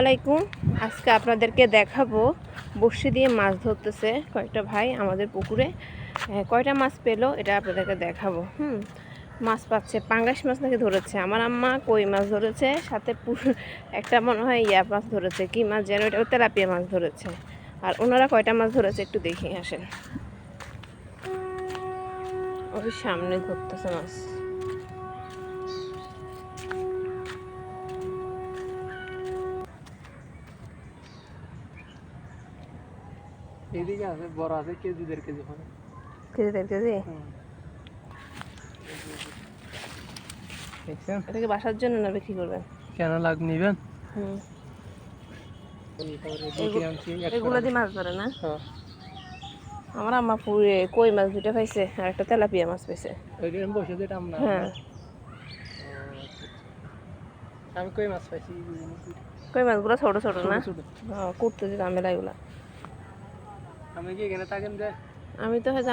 আলাইকুম আজকে আপনাদেরকে দেখাবো বড়শি দিয়ে মাছ ধরতেছে কয়েকটা ভাই আমাদের পুকুরে। কয়টা মাছ পেল এটা আপনাদেরকে দেখাবো। হুম, মাছ পাচ্ছে, পাঙ্গাস মাছ নাকি ধরেছে? আমার আম্মা কই মাছ ধরেছে, সাথে একটা মনে হয় ইয়া মাছ ধরেছে, কি মাছ যেন এটা তেলাপিয়া মাছ ধরেছে। আর ওনারা কয়টা মাছ ধরেছে একটু দেখে আসেন। ওই সামনে ধরতেছে মাছ। এদিকে আছে বড় আছে কেজি দেড় কেজি হবে কেজি? দেড় কেজি দেখছেন এটাকে বাসার জন্য না বিক্রি করবেন? কেন লাগ নিবেন? হুম। এগুলো দিয়ে মাছ ধরে না? হ্যাঁ। আমার আম্মা পুরে কই মাছ দুটো পাইছে আর একটা তেলাপিয়া মাছ পাইছে। ওইটা আমি বসে যেটা আমরা হ্যাঁ। আমি কই মাছ পাইছি? কই মাছগুলো ছোট ছোট না। হ্যাঁ করতে যে এগুলা। আমি কি এখানে থাকেন যে? আমি তো হয়